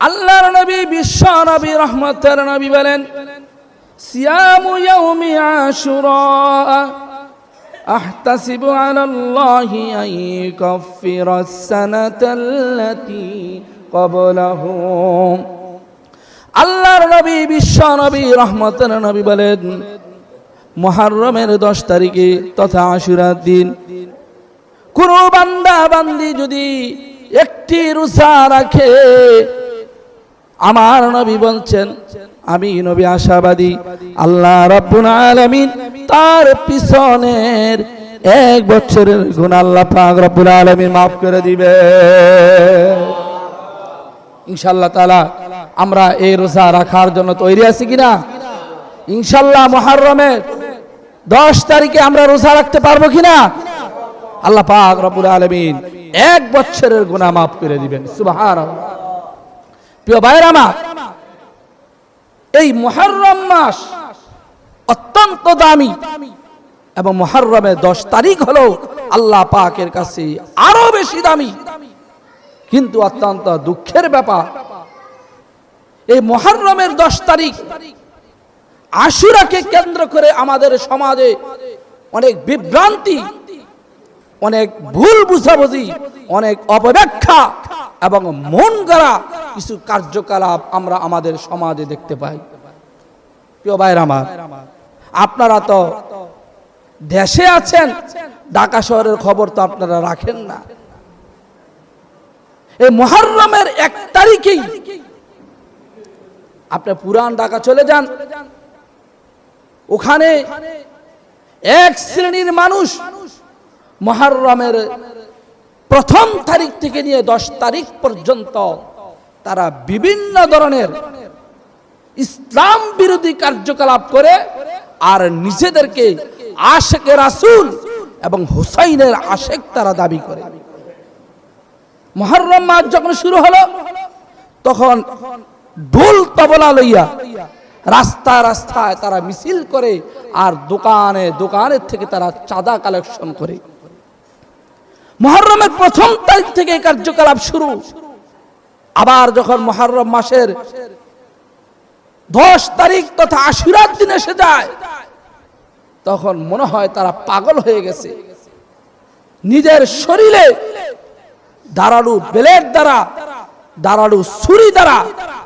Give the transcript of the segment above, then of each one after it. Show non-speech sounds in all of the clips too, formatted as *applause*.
আল্লাহর নবী বিশ্ব নবী রহমতের নবী বলেন সিয়ামু ইয়াউমি আশুরা أحتسب على الله أن يكفر السنة التي قبله আল্লাহর নবী বিশ্ব নবী রহমতের নবী বলেন মহারমের দশ তারিখে তথা আশুরার দিন কোন বান্দা বান্দি যদি একটি রুসা রাখে আমার নবী বলছেন, আমি নবী আশাবাদী, আল্লাহ রাব্বুল আলামিন তার পিছনের এক বছরের গুণ আল্লাহ পাক রব্বুল আলামিন মাফ করে দিবে। ইনশাআল্লাহ তাআলা আমরা এই রোজা রাখার জন্য তৈরি আছি কিনা? ইনশাআল্লাহ মুহররমের 10 তারিখে আমরা রোজা রাখতে পারব কিনা? আল্লাহ পাক রব্বুল আলামিন এক বছরের গুনাহ মাফ করে দিবেন, সুবহানাল্লাহ। প্রিয় ভাইয়ের আমার, এই মুহররম মাস অত্যন্ত দামি এবং মুহররমের দশ তারিখ হলো আল্লাহ পাকের কাছে আরও বেশি দামি। কিন্তু অত্যন্ত দুঃখের ব্যাপার, এই মুহররমের দশ তারিখ আশুরাকে কেন্দ্র করে আমাদের সমাজে অনেক বিভ্রান্তি, অনেক ভুল বুঝাবুঝি, অনেক অপব্যাখ্যা এবং মন গড়া কিছু কার্যকলাপ আমরা আমাদের সমাজে দেখতে পাই। প্রিয় ভাইয়ের আমার, আপনারা তো দেশে আছেন, ঢাকা শহরের খবর তো আপনারা রাখেন না। এই মহরমের এক তারিখেই আপনি পুরান ঢাকা চলে যান। ওখানে এক শ্রেণির মানুষ মহরমের প্রথম তারিখ থেকে নিয়ে দশ তারিখ পর্যন্ত তারা বিভিন্ন ধরনের ইসলাম বিরোধী কার্যকলাপ করে আর নিজেদেরকে আশেকে রাসুল এবং হুসাইনের আশেক তারা দাবি করে। মহরম মাস যখন শুরু হলো, তখন ঢোল তবলা লইয়া রাস্তা রাস্তায় তারা মিছিল করে আর দোকানে দোকানের থেকে তারা চাঁদা কালেকশন করে। মহরমের প্রথম তারিখ থেকে কার্যকলাপ শুরু। আবার যখন মহরম মাসের দশ তারিখ তথা আশুরার দিন এসে যায়, তখন মনে হয় তারা পাগল হয়ে গেছে। নিজের শরীরে দাঁড়ালু বেলের দ্বারা দাঁড়ালু ছুরি দ্বারা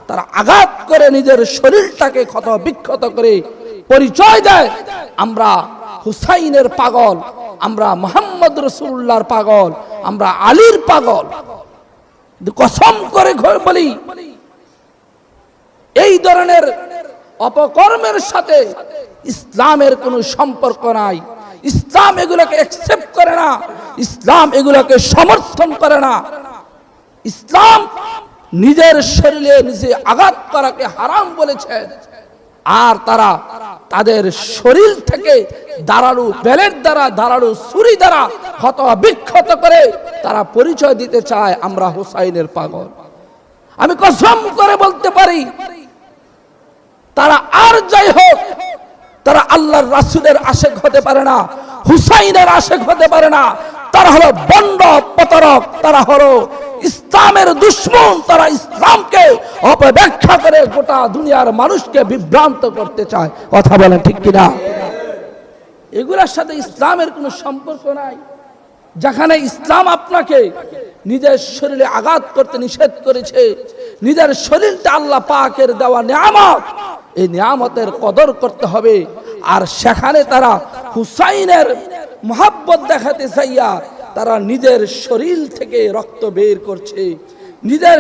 তারা আঘাত করে নিজের শরীরটাকে ক্ষত বিক্ষত করে পরিচয় দেয়, আমরা হুসাইনের পাগল, আমরা মোহাম্মদ রসুল্লাহর পাগল, আমরা আলীর পাগল। কসম করে বলি, এই ধরনের অপকর্মের সাথে ইসলামের কোনো সম্পর্ক নাই। ইসলাম এগুলোকে অ্যাকসেপ্ট করে না। ইসলাম এগুলোকে সমর্থন করে না। ইসলাম নিজের শরীরে নিজে আঘাত করাকে হারাম বলেছেন আর তারা তাদের শরীর থেকে দাঁড়ালু বেলের দ্বারা দাঁড়ালু ছুরি দ্বারা ক্ষত বিক্ষত করে তারা পরিচয় দিতে চায় আমরা হুসাইনের পাগল। আমি কসম করে বলতে পারি, তারা আর যাই হোক, তারা আল্লাহর রাসুলের আশেক হতে পারে না, হুসাইনের আশেক হতে পারে না, তারা হলো বন্ড প্রতারক, তারা হলো ইসলামের দুশ্মন, তারা ইসলামকে অপব্যাখ্যা করে গোটা দুনিয়ার মানুষকে বিভ্রান্ত করতে চায়। কথা বলেন ঠিক কিনা? এগুলোর সাথে ইসলামের কোনো সম্পর্ক নাই। যেখানে ইসলাম আপনাকে নিজের শরীরে আঘাত করতে নিষেধ করেছে, নিজের শরীরটা আল্লাহ পাকের দেওয়া নিয়ামত, এই নিয়ামতের কদর করতে হবে। আর সেখানে তারা হুসাইনের মহাব্বত দেখাতে চাইয়া তারা নিজের শরীর থেকে রক্ত বের করছে। নিজের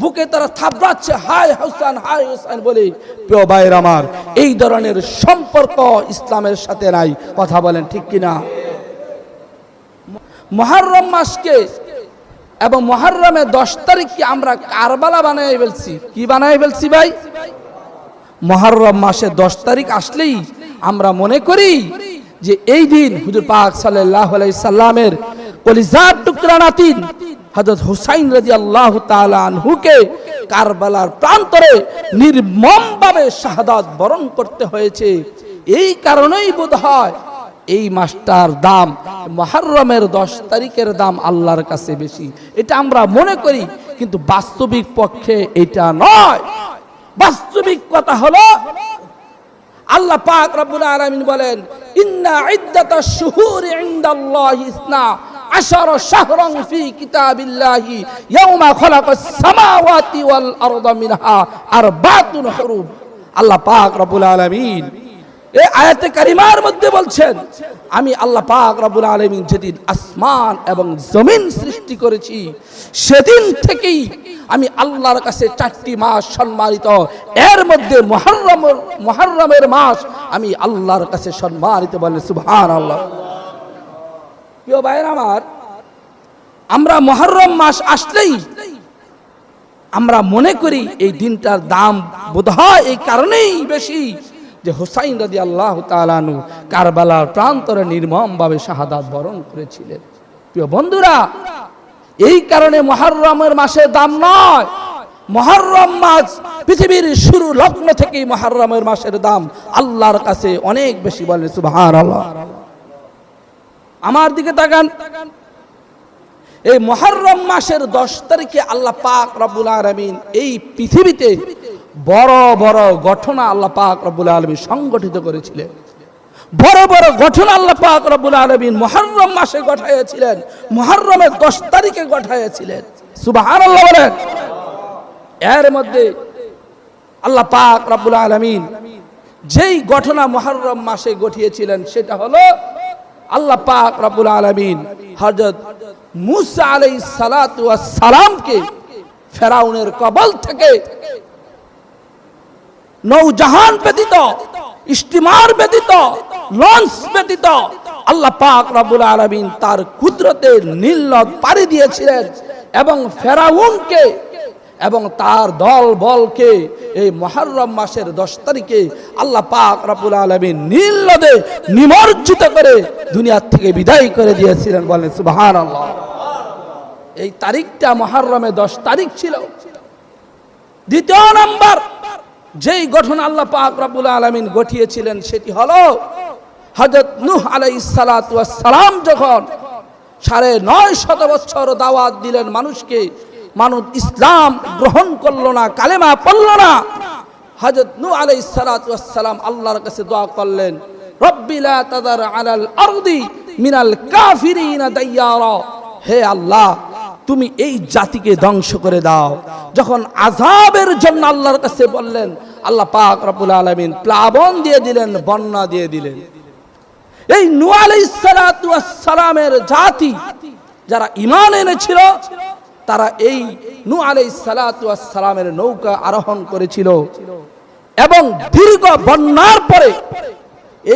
বুকে তারা থাবড়াচ্ছে হায় হুসান, হায় হুসাইন বলে। প্রিয় ভাইয়ের আমার, এই ধরনের সম্পর্ক ইসলামের সাথে নাই। কথা বলেন ঠিক কিনা? মহারম মাসকে এবং মহারমে দশ তারিখকে আমরা কারবালা বানাই ফেলছি। কি বানাই ফেলছি ভাই? মহারম মাসে দশ তারিখ আসলেই আমরা মনে করি যে এই দিন হুজুর পাক সাল্লাহ সাল্লামের কলিজার টুকরা নাতিন হজরত হুসাইন রাজি আল্লাহ আনহুকে কারবালার প্রান্তরে নির্মমভাবে শাহাদাত বরণ করতে হয়েছে। এই কারণেই বোধ হয় এই মাসটার দাম মহারমের দশ তারিখের দাম আল্লাহর কাছে বেশি। এটা আমরা মনে করি, কিন্তু বাস্তবিক পক্ষে এটা নয়। বাস্তবিক কথা হলো, আল্লাহ পাক রব্বুল আলামিন বলেন, ইন্না ইদ্দাতাশ শুহুরি ইনদাল্লাহি ইসনা। আশার শাহরান ফি কিতাবিল্লাহি ইয়াউমা খালাকাস সামাওয়াতি ওয়াল আরদা মিনহা আরবাতুন হুরুম। আল্লাহ পাক রব্বুল আলামিন এই আয়াতে কারিমার মধ্যে বলছেন, আমি আল্লাহ পাক রব্বুল আলামিন যেদিন আসমান এবং জমিন সৃষ্টি করেছি, সেদিন থেকেই আমি আল্লাহর কাছে চারটি মাস সম্মানিত। এর মধ্যে মহরম মহরমের মাস আমি আল্লাহর কাছে সম্মানিত বলে সুবহান আল্লাহ প্রিয় ভাইয়ের আমার, আমরা মহরম মাস আসলেই আমরা মনে করি এই দিনটার দাম বোধহয় এই কারণেই বেশি যে হুসাইন রাজি আল্লাহ তালানু কারবালার প্রান্তরে নির্মমভাবে শাহাদাত বরণ করেছিলেন। প্রিয় বন্ধুরা, এই কারণে মহরমের মাসের দাম নয়। মহরম মাস পৃথিবীর শুরু লগ্ন থেকেই মহরমের মাসের দাম আল্লাহর কাছে অনেক বেশি বলে সুবহান আমার দিকে তাকান। এই মহরম মাসের দশ তারিখে আল্লাহ পাক রব্বুল আলমিন এই পৃথিবীতে বড় বড় ঘটনা আল্লাহ পাক রব্বুল আলমিন সংগঠিত করেছিলেন। বড় বড় ঘটনা আল্লাহ পাক রব্বুল আলমিন মহরম মাসে ঘটাইয়াছিলেন, মহরমের দশ তারিখে ঘটাইয়াছিলেন। সুবাহান আল্লাহ বলেন। এর মধ্যে আল্লাহ পাক রব্বুল আলমিন যেই ঘটনা মহরম মাসে ঘটিয়েছিলেন সেটা হলো আল্লাহ পাক রব্বুল আলমিন হজরত মুসা আলাই সালাতু সালামকে ফেরাউনের কবল থেকে নৌজাহান ব্যতীত, স্টিমার ব্যতীত, লঞ্চ ব্যতীত আল্লাহ পাক রব্বুল আলামিন তার কুদরতে নীল পাড়ি দিয়েছিলেন এবং ফেরাউনকে এবং তার দল বলকে এই মহরম মাসের দশ তারিখে আল্লাহ পাক রব্বুল আলামিন নীল নদে নিমজ্জিত করে দুনিয়ার থেকে বিদায় করে দিয়েছিলেন বলেন সুবহানাল্লাহ। এই তারিখটা মহরমে দশ তারিখ ছিল। দ্বিতীয় নাম্বার যেই গঠন আল্লাহ পাক রব্বুল আলমিন গঠিয়েছিলেন সেটি হল হজরত নুহ আলাই সালাম যখন সাড়ে নয় শত বছর দাওয়াত দিলেন মানুষকে মানুষ ইসলাম গ্রহণ করল না, কালেমা পড়ল না। হজরত নু আলাই সালাম আল্লাহর কাছে দোয়া করলেন রব্বিলা তাদার আলাল আরদি মিনাল কাফিরিনা দাইয়ারা। হে আল্লাহ, তুমি এই জাতিকে ধ্বংস করে দাও। যখন আজাবের জন্য আল্লাহর কাছে বললেন, আল্লাহ পাক রবুল আলামিন প্লাবন দিয়ে দিলেন, বন্যা দিয়ে দিলেন। এই ওয়াস সালামের জাতি যারা ঈমান এনেছিল তারা এই নু আলাইহিস সালাতু ওয়াস সালামের নৌকা আরোহণ করেছিল। এবং দীর্ঘ বন্যার পরে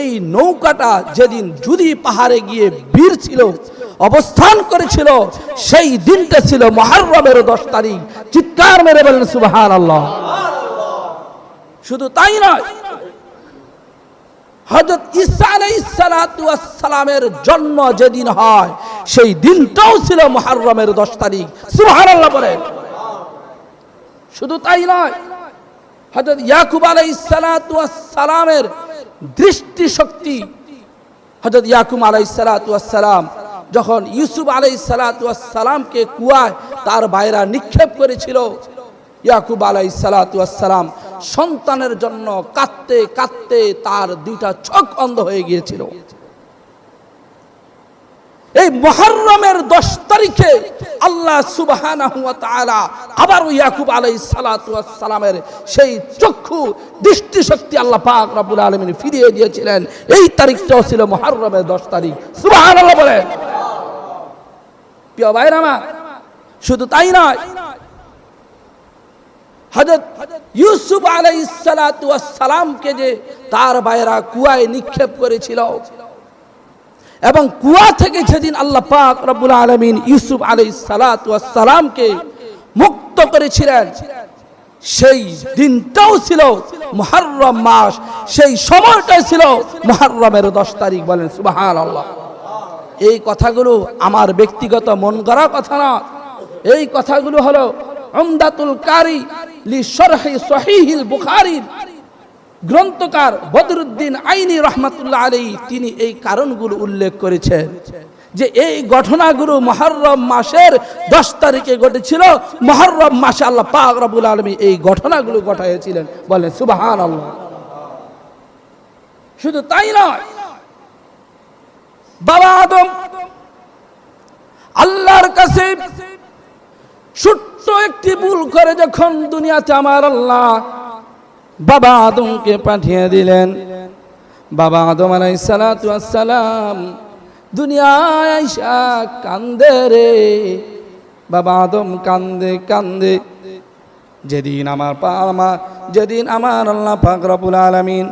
এই নৌকাটা যেদিন যদি পাহাড়ে গিয়ে বীর ছিল, অবস্থান করেছিল, সেই দিনটা ছিল মহারমের দশ তারিখ। চিৎকার মেরে বলেন সুবাহান আল্লাহ শুধু তাই নয় হজরত সালামের জন্ম যেদিন হয়, সেই দিনটাও ছিল মহারমের দশ তারিখ। সুবাহান আল্লাহ বলেন। শুধু তাই নয় হজরত ইয়াকুব আলাই সালামের দৃষ্টি শক্তি হজরত ইয়াকুব আলাই সালাম যখন ইউসুফ আলাই সালাতামকে কুয়ায় তার বাইরা নিক্ষেপ করেছিল, ইয়াকুব আলাই সালাতাম সন্তানের জন্য কাঁদতে কাঁদতে তার দুইটা চোখ অন্ধ হয়ে গিয়েছিল। এই মহরমের দশ তারিখে আল্লাহ সুবাহ আবার ইয়াকুব আলাই সালামের সেই চক্ষু দৃষ্টিশক্তি আল্লাহ পাক রাবুল আলমিন ফিরিয়ে দিয়েছিলেন। এই তারিখটাও ছিল মহরমের দশ তারিখ। সুবাহ বলেন। প্রিয় ভাইরা আমার, শুধু তাই নয় হজরত ইউসুফ আলাই সালামকে যে তার বাইরা কুয়ায় নিক্ষেপ করেছিল এবং কুয়া থেকে যেদিন আল্লাহ পাক রব্বুল আলমিন ইউসুফ আলাই সালামকে মুক্ত করেছিলেন, সেই দিনটাও ছিল মহরম মাস, সেই সময়টাই ছিল মহরমের দশ তারিখ বলেন সুবাহান আল্লাহ এই কথাগুলো আমার ব্যক্তিগত মন করা কথা না। এই কথাগুলো হলো আমদাতুল কারি গ্রন্থকার বদরুদ্দিন আইনি রহমাতুল্লাহ আলী তিনি এই কারণগুলো উল্লেখ করেছেন যে এই ঘটনাগুলো মহরম মাসের দশ তারিখে ঘটেছিল। মহরম মাসে আল্লাহ পাক রবুল আলমী এই ঘটনাগুলো ঘটাইছিলেন বলেন সুবাহান আল্লাহ শুধু তাই নয়, বাবা আদম আল্লাহর কাছে ছোট্ট একটি ভুল করে যখন দুনিয়াতে আমার আল্লাহ বাবা আদমকে পাঠিয়ে দিলেন। বাবা আদম আলাইসালাম দুনিয়ায় আইসা কান্দে রে। বাবা আদম কান্দে কান্দে, যেদিন আমার পা যেদিন আমার আল্লাহ পাক আলামিন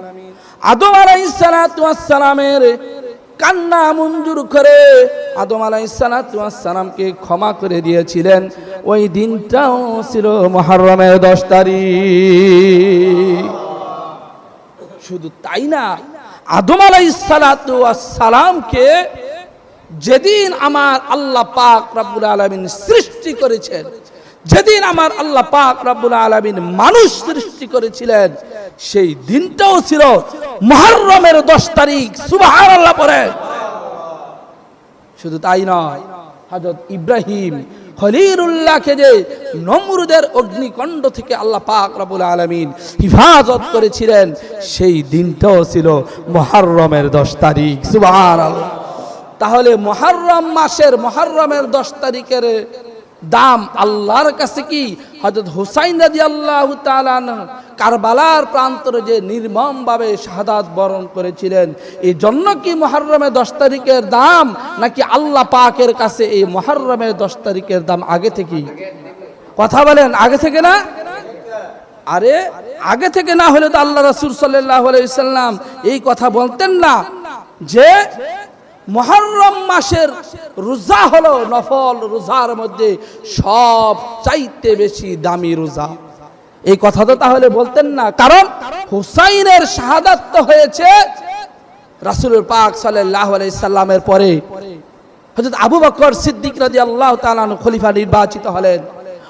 আদম আলাইসালামের কান্না মঞ্জুর করে আদম আলাইসালামকে ক্ষমা করে দিয়েছিলেন। ওই দিনটাও ছিল মহরমের দশ তারিখ। শুধু তাই না, আদম আলাইসালামকে যেদিন আমার আল্লাহ পাক রব্বুল আলমিন সৃষ্টি করেছেন যেদিন আমার আল্লাহ পাক রব্বুল আলমিন মানুষ সৃষ্টি করেছিলেন, সেই দিনটাও ছিল মহরমের দশ তারিখ সুবাহ আল্লাহ পরে শুধু তাই নয় হজরত ইব্রাহিম খলিরুল্লাহকে যে নমরুদের অগ্নিকণ্ড থেকে আল্লাহ পাক রবুল আলমিন হিফাজত করেছিলেন, সেই দিনটাও ছিল মহরমের দশ তারিখ সুবাহ আল্লাহ তাহলে মহরম মাসের মহরমের দশ তারিখের দাম আল্লাহর কাছে কি? হজরত হুসাইন রাজি আল্লাহ কারবালার প্রান্তরে যে নির্মমভাবে শাহাদাত বরণ করেছিলেন এই জন্য কি মহরমের দশ তারিখের দাম? নাকি আল্লাহ পাকের কাছে এই মহরমের দশ তারিখের দাম আগে থেকেই? কথা বলেন, আগে থেকে না? আরে, আগে থেকে না হলে তো আল্লাহ রসুল সাল্লাহ সাল্লাম এই কথা বলতেন না যে মহরম মাসের রোজা হলো নফল রোজার মধ্যে সব চাইতে বেশি দামি রোজা। এই কথা তো তাহলে বলতেন না, কারণ হুসাইনের শাহাদাত হয়েছে রাসুলের পাক সাল্লাহ সাল্লামের পরে। হজরত আবু বকর সিদ্দিক রাজি আল্লাহ তালান খলিফা নির্বাচিত হলেন।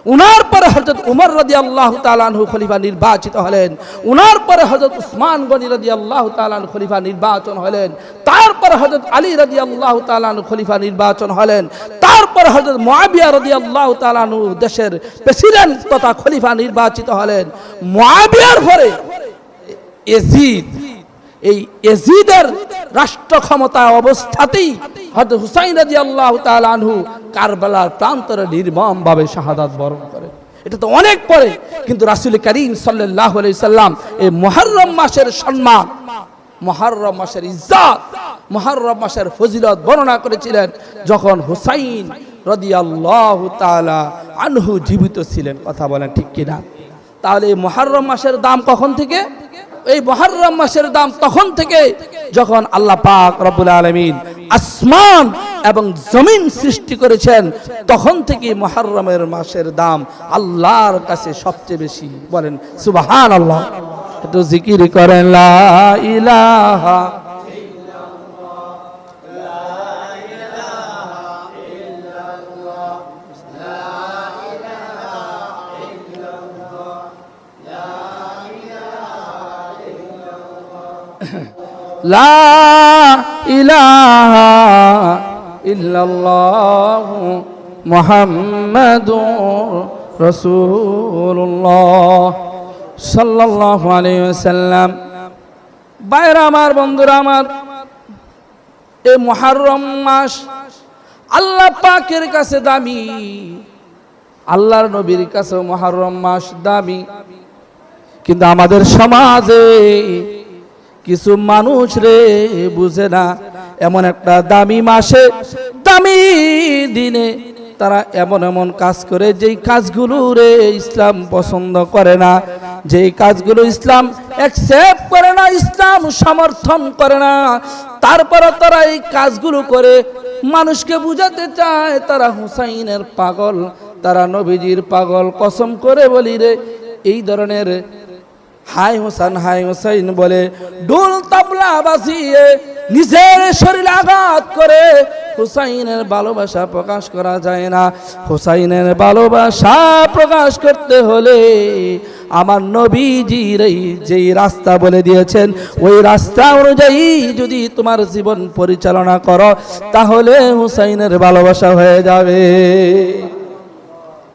উনার পরে হজরত উমর রাজি আল্লাহ তালানহু খলিফা নির্বাচিত হলেন উনার পরে হজরত উসমান গনি রাজি আল্লাহ তালান খলিফা নির্বাচন হলেন তারপরে হজরত আলী রাজি আল্লাহ তালানু খলিফা নির্বাচন হলেন তারপরে হজরত মোয়াবিয়া রাজি আল্লাহ তালানু দেশের প্রেসিডেন্ট তথা খলিফা নির্বাচিত হলেন মোয়াবিয়ার পরে এজিদ এই এজিদের রাষ্ট্র ক্ষমতা অবস্থাতেই হয়তো হুসাইন রাজি আল্লাহ তালু কারবালার প্রান্তরে নির্মম ভাবে শাহাদাত বরণ করে। এটা তো অনেক পরে, কিন্তু রাসুল করিম সাল্লাহ সাল্লাম এই মহরম মাসের সম্মান মহরম মাসের ইজ্জাত মহরম মাসের ফজিলত বর্ণনা করেছিলেন যখন হুসাইন রদি আল্লাহ আনহু জীবিত ছিলেন। কথা বলেন ঠিক কিনা? তাহলে এই মহরম মাসের দাম কখন থেকে? এই মহরম মাসের দাম তখন থেকে যখন আল্লাহ পাক রব্বুল আলমিন আসমান এবং জমিন সৃষ্টি করেছেন, তখন থেকে মহরমের মাসের দাম আল্লাহর কাছে সবচেয়ে বেশি। বলেন সুবাহান আল্লাহ তো জিকির করেন, লা ইলাহা *laughs* লা ইল্লাল্লাহ বাইরে আমার, বন্ধুরা আমার এই মুহররম মাস আল্লাহ পাকের কাছে দামি, আল্লাহর নবীর কাছে মুহররম মাস দামি। কিন্তু আমাদের সমাজে কিছু মানুষ রে বুঝে না, এমন একটা দামি মাসে, দামি দিনে তারা এমন এমন কাজ করে যেই কাজগুলো রে ইসলাম পছন্দ করে না। যেই কাজগুলো ইসলাম অ্যাকসেপ্ট করে না, ইসলাম সমর্থন করে না, তারপরে তারা এই কাজগুলো করে, মানুষকে বুঝাতে চায় তারা হুসাইনের পাগল, তারা নবীজির পাগল, কসম করে বলি রে, এই ধরনের হাই হোসেন হাই হোসাইন বলে ডোল তাবলা বাজিয়ে নিজের শরীর আঘাত করে হুসাইনের ভালোবাসা প্রকাশ করা যায় না। হুসাইনের ভালোবাসা প্রকাশ করতে হলে আমার নবীজির এই যেই রাস্তা বলে দিয়েছেন, ওই রাস্তা অনুযায়ী যদি তোমার জীবন পরিচালনা করো, তাহলে হুসাইনের ভালোবাসা হয়ে যাবে।